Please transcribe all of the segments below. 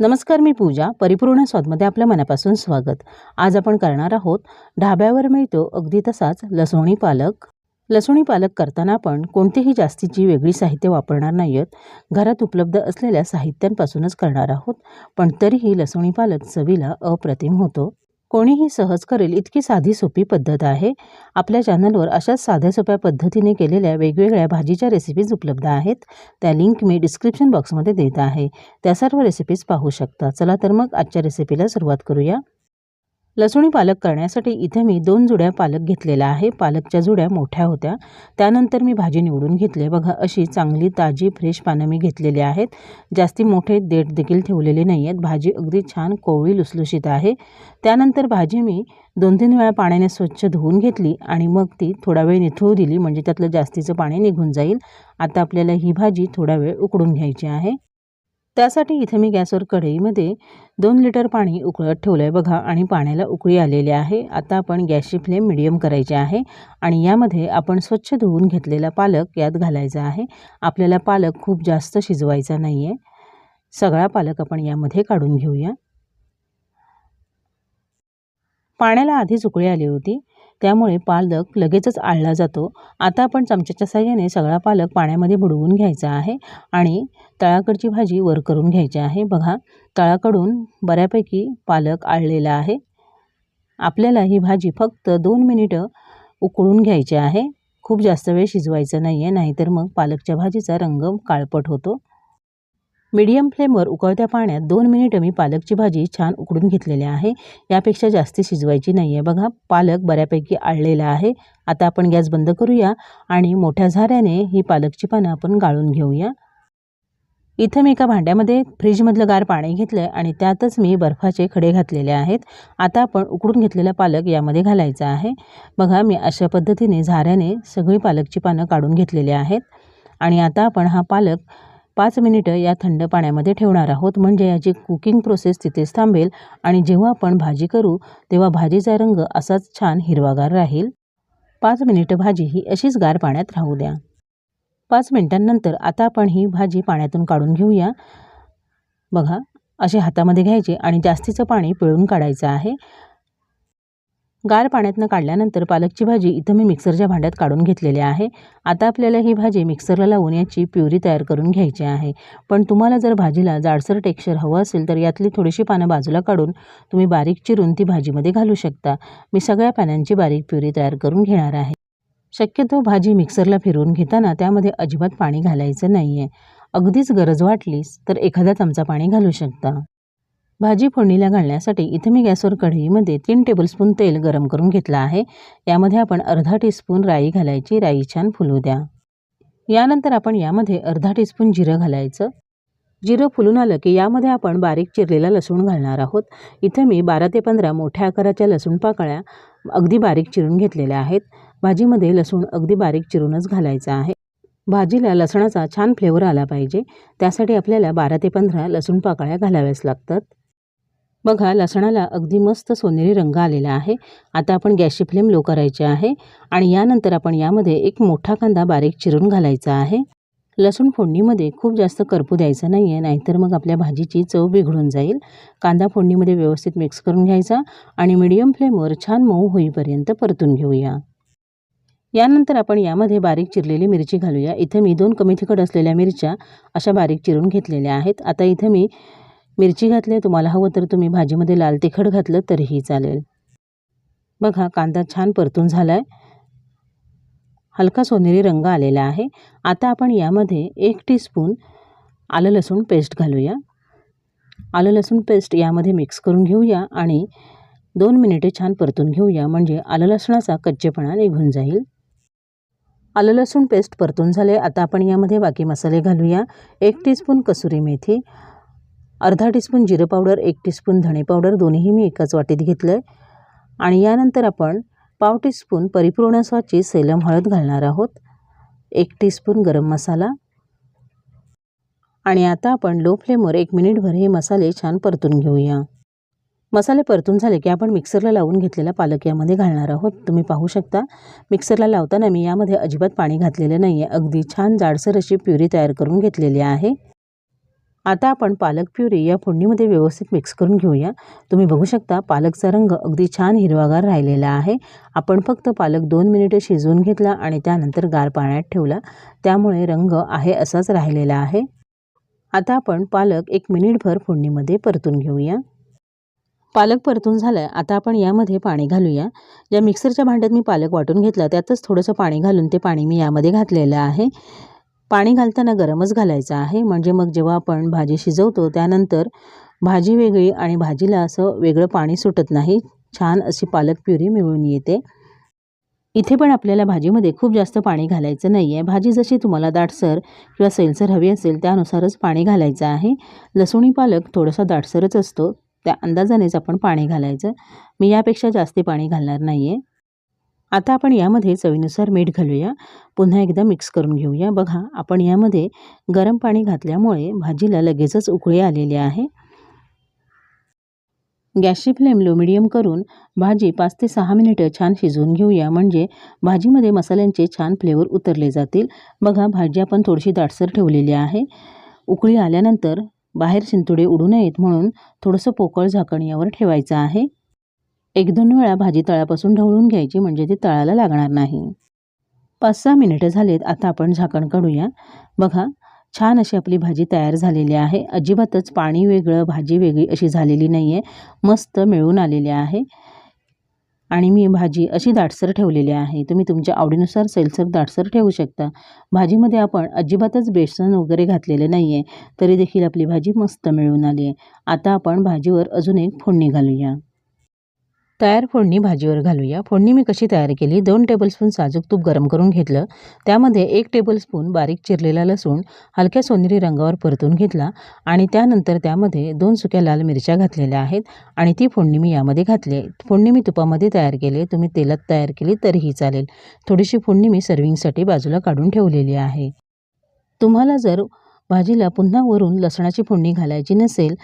नमस्कार मी पूजा परिपूर्ण स्वादमध्ये आपल्या मनापासून स्वागत. आज आपण करणार आहोत ढाब्यावर मिळतो अगदी तसाच लसवणी पालक. लसोणी पालक करताना आपण कोणतीही जास्तीची वेगळी साहित्य वापरणार नाही आहेत घरात उपलब्ध असलेल्या साहित्यांपासूनच करणार आहोत पण तरीही लसोणी पालक चवीला अप्रतिम होतो. कोणीही सहज करेल इतकी साधी सोपी पद्धत आहे. आपल्या चॅनलवर अशाच साध्या सोप्या पद्धतीने केलेल्या वेगवेगळ्या भाजीच्या रेसिपीज उपलब्ध आहेत. त्या लिंक मी डिस्क्रिप्शन बॉक्समध्ये देत आहे. त्या सर्व रेसिपीज पाहू शकता. चला तर मग आजच्या रेसिपीला सुरुवात करूया. लसुणी पालक करण्यासाठी इथे मी दोन जुड्या पालक घेतलेला आहे. पालकच्या जुड्या मोठ्या होत्या. त्यानंतर मी भाजी निवडून घेतली बघा अशी चांगली ताजी फ्रेश पानं मी घेतलेली आहेत. जास्ती मोठे देठ देखील ठेवलेले नाही आहेत. भाजी अगदी छान कोवळी लुसलुशीत आहे. त्यानंतर भाजी मी दोन तीन वेळा पाण्याने स्वच्छ धुवून घेतली आणि मग ती थोडा वेळ निथळू दिली. म्हणजे त्यातलं जास्तीचं पाणी निघून जाईल. आता आपल्याला ही भाजी थोडा वेळ उकडून घ्यायची आहे. त्यासाठी इथं मी गॅसवर कढईमध्ये दोन लिटर पाणी उकळत ठेवलं आहे बघा आणि पाण्याला उकळी आलेली आहे. आता आपण गॅसची फ्लेम मिडियम करायची आहे आणि यामध्ये आपण स्वच्छ धुवून घेतलेला पालक यात घालायचा आहे. आपल्याला पालक खूप जास्त शिजवायचा नाही आहे सगळा पालक आपण यामध्ये काढून घेऊया. पाण्याला आधीच उकळी आली होती. त्यामुळे पालक लगेचच आळला जातो. आता आपण चमच्याच्या साह्याने सगळा पालक पाण्यामध्ये बुडवून घ्यायचा आहे आणि तळाकडची भाजी वर करून घ्यायची आहे. बघा तळाकडून बऱ्यापैकी पालक आळलेला आहे. आपल्याला ही भाजी फक्त दोन मिनिटं उकळून घ्यायची आहे. खूप जास्त वेळ शिजवायचं नाही आहे नाहीतर मग पालकच्या भाजीचा रंग काळपट होतो. मीडियम फ्लेमवर उकळत्या पाण्यात दोन मिनिटं मी पालकची भाजी छान उकडून घेतलेली आहे. यापेक्षा जास्ती शिजवायची नाही आहे बघा पालक बऱ्यापैकी आळलेला आहे. आता आपण गॅस बंद करूया आणि मोठ्या झाऱ्याने ही पालकची पानं आपण गाळून घेऊया. इथं मी एका भांड्यामध्ये फ्रीजमधलं गार पाणी घेतलं आहे आणि त्यातच मी बर्फाचे खडे घातलेले आहेत. आता आपण उकडून घेतलेला पालक यामध्ये घालायचा आहे. बघा मी अशा पद्धतीने झाऱ्याने सगळी पालकची पानं काढून घेतलेली आहेत. आणि आता आपण हा पालक पाच मिनिटं या थंड पाण्यामध्ये ठेवणार आहोत. म्हणजे याची कुकिंग प्रोसेस तिथेच थांबेल. आणि जेव्हा आपण भाजी करू तेव्हा भाजीचा रंग असाच छान हिरवागार राहील. पाच मिनिटं भाजी ही अशीच गार पाण्यात राहू द्या. पाच मिनिटांनंतर आता आपण ही भाजी पाण्यातून काढून घेऊया. बघा असे हातामध्ये घ्यायचे आणि जास्तीचं पाणी पिळून काढायचं आहे. गार पाण्यातनं काढल्यानंतर पालकची भाजी इथं मी मिक्सरच्या भांड्यात काढून घेतलेली आहे. आता आपल्याला ही भाजी मिक्सरला लावून याची प्युरी तयार करून घ्यायची आहे. पण तुम्हाला जर भाजीला जाडसर टेक्स्चर हवं असेल तर यातली थोडीशी पानं बाजूला काढून तुम्ही बारीक चिरून ती भाजीमध्ये घालू शकता. मी सगळ्या पानांची बारीक प्युरी तयार करून घेणार आहे. शक्यतो भाजी मिक्सरला फिरवून घेताना त्यामध्ये अजिबात पाणी घालायचं नाही आहे अगदीच गरज वाटलीस तर एखादा चमचा पाणी घालू शकता. भाजी फोडणीला घालण्यासाठी इथे मी गॅसवर कढईमध्ये तीन टेबलस्पून तेल गरम करून घेतलं आहे. यामध्ये आपण अर्धा टीस्पून राई घालायची. राई छान फुलू द्या. यानंतर आपण यामध्ये अर्धा टीस्पून जिरं घालायचं. जिरं फुलून आलं की यामध्ये आपण बारीक चिरलेला लसूण घालणार आहोत. इथे मी बारा ते पंधरा मोठ्या आकाराच्या लसूण पाकळ्या अगदी बारीक चिरून घेतलेल्या आहेत. भाजीमध्ये लसूण अगदी बारीक चिरूनच घालायचा आहे. भाजीला लसणाचा छान फ्लेवर आला पाहिजे. त्यासाठी आपल्याला बारा ते पंधरा लसूण पाकळ्या घालाव्याच लागतात. बघा लसणाला अगदी मस्त सोनेरी रंग आलेला आहे. आता आपण गॅसची फ्लेम लो करायची आहे आणि यानंतर आपण यामध्ये एक मोठा कांदा बारीक चिरून घालायचा आहे. लसूण फोडणीमध्ये खूप जास्त करपू द्यायचा नाही आहे नाहीतर मग आपल्या भाजीची चव बिघडून जाईल. कांदा फोडणीमध्ये व्यवस्थित मिक्स करून घ्यायचा आणि मीडियम फ्लेमवर छान मऊ होईपर्यंत परतून घेऊया. यानंतर आपण यामध्ये बारीक चिरलेली मिरची घालूया. इथं मी दोन कमी तिखट असलेल्या मिरच्या अशा बारीक चिरून घेतलेल्या आहेत. आता इथं मी मिरची घातली तुम्हाला हवं तर तुम्ही भाजीमध्ये लाल तिखट घातलं तरीही चालेल. बघा कांदा छान परतून झाला आहे हलका सोनेरी रंग आलेला आहे. आता आपण यामध्ये एक टीस्पून आलं लसूण पेस्ट घालूया. आलं लसूण पेस्ट यामध्ये मिक्स करून घेऊया आणि दोन मिनिटे छान परतून घेऊया म्हणजे आलं लसणाचा कच्चेपणा निघून जाईल. आलं लसूण पेस्ट परतून झाले आता आपण यामध्ये बाकी मसाले घालूया. एक टीस्पून कसुरी मेथी अर्धा टीस्पून जिरं पावडर एक टीस्पून धणे पावडर दोन्हीही मी एकाच वाटीत घेतलं आहे आणि यानंतर आपण पाव टीस्पून परिपूर्ण स्वाची सेलम हळद घालणार आहोत. एक टीस्पून गरम मसाला. आणि आता आपण लो फ्लेमवर एक मिनिटभर हे मसाले छान परतून घेऊया. मसाले परतून झाले की आपण मिक्सरला लावून घेतलेला पालक यामध्ये घालणार आहोत. तुम्ही पाहू शकता मिक्सरला लावताना मी यामध्ये अजिबात पाणी घातलेलं नाही आहे अगदी छान जाडसर अशी प्युरी तयार करून घेतलेली आहे. आता आपण पालक प्युरी या फोडणीमध्ये व्यवस्थित मिक्स करून घेऊया. तुम्ही बघू शकता पालकचा रंग अगदी छान हिरवागार राहिलेला आहे. आपण फक्त पालक दोन मिनिटं शिजवून घेतला आणि त्यानंतर गार पाण्यात ठेवला. त्यामुळे रंग आहे असाच राहिलेला आहे. आता आपण पालक एक मिनिटभर फोडणीमध्ये परतून घेऊया. पालक परतून झालं आहे आता आपण यामध्ये पाणी घालूया. ज्या मिक्सरच्या भांड्यात मी पालक वाटून घेतला. त्यातच थोडंसं पाणी घालून ते पाणी मी यामध्ये घातलेलं आहे. पाणी घालताना गरमच घालायचं आहे. म्हणजे मग जेव्हा आपण भाजी शिजवतो त्यानंतर भाजी वेगळी आणि भाजीला असं वेगळं पाणी सुटत नाही. छान अशी पालक प्युरी मिळून येते. इथे पण आपल्याला भाजीमध्ये खूप जास्त पाणी घालायचं नाही आहे भाजी जशी तुम्हाला दाटसर किंवा सैलसर हवी असेल त्यानुसारच पाणी घालायचं आहे. लसूणी पालक थोडासा दाटसरच असतो. त्या अंदाजानेच आपण पाणी घालायचं. मी यापेक्षा जास्ती पाणी घालणार नाही आहे आता आपण यामध्ये चवीनुसार मीठ घालूया. पुन्हा एकदा मिक्स करून घेऊया. बघा आपण यामध्ये गरम पाणी घातल्यामुळे भाजीला लगेचच उकळी आलेली आहे. गॅसची फ्लेम लो मिडियम करून भाजी पाच ते सहा मिनिटं छान शिजवून घेऊया. म्हणजे भाजीमध्ये मसाल्यांचे छान फ्लेवर उतरले जातील. बघा भाजी आपण थोडीशी दाटसर ठेवलेली आहे. उकळी आल्यानंतर बाहेर शिंतुडे उडू नयेत म्हणून थोडंसं पोकळ झाकण यावर ठेवायचं आहे. एक दोन वेळा भाजी तळापासून ढवळून घ्यायची म्हणजे ती तळाला लागणार नाही. पाच सहा मिनिटं झालेत आता आपण झाकण काढूया. बघा छान अशी आपली भाजी तयार झालेली आहे. अजिबातच पाणी वेगळं भाजी वेगळी अशी झालेली नाही आहे मस्त मिळून आलेली आहे. आणि मी भाजी अशी दाटसर ठेवलेली आहे. तुम्ही तुमच्या आवडीनुसार सैलसर दाटसर ठेवू शकता. भाजीमध्ये आपण अजिबातच बेसन वगैरे घातलेलं नाही आहे तरी देखील आपली भाजी मस्त मिळून आली आहे आता आपण भाजीवर अजून एक फोडणी घालूया. तयार फोडणी भाजीवर घालूया. फोडणी मी कशी तयार केली? दोन टेबलस्पून साजूक तूप गरम करून घेतलं. त्यामध्ये एक टेबलस्पून बारीक चिरलेला लसूण हलक्या सोनेरी रंगावर परतून घेतला आणि त्यानंतर त्यामध्ये दोन सुक्या लाल मिरच्या घातलेल्या आहेत आणि ती फोडणी मी यामध्ये घातली फोडणी मी तुपामध्ये तयार केली तुम्ही तेलात तयार केली तरीही चालेल. थोडीशी फोडणी मी सर्विंगसाठी बाजूला काढून ठेवलेली आहे. तुम्हाला जर भाजीला पुन्हा वरून लसणाची फोडणी घालायची नसेल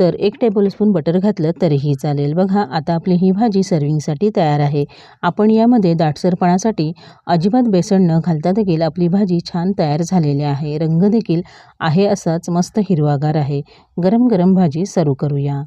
तर एक टेबलस्पून बटर घातलं तरीही चालेल. बघा आता आपली ही भाजी सर्विंगसाठी तयार आहे. आपण यामध्ये दाटसरपणासाठी अजिबात बेसन न घालता देखील आपली भाजी छान तयार झालेली आहे. रंग देखील आहे असाच मस्त हिरवागार आहे. गरम गरम भाजी सर्व करूया.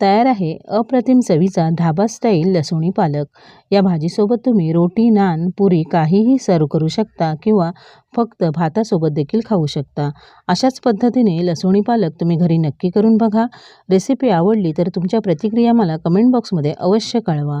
तयार आहे. अप्रतिम चवीचा ढाबा स्टाईल लसुणी पालक. या भाजीसोबत तुम्ही रोटी नान पुरी काहीही सर्व करू शकता किंवा फक्त भातासोबत देखील खाऊ शकता. अशाच पद्धतीने लसुणी पालक तुम्ही घरी नक्की करून बघा. रेसिपी आवडली तर तुमच्या प्रतिक्रिया मला कमेंट बॉक्समध्ये अवश्य कळवा.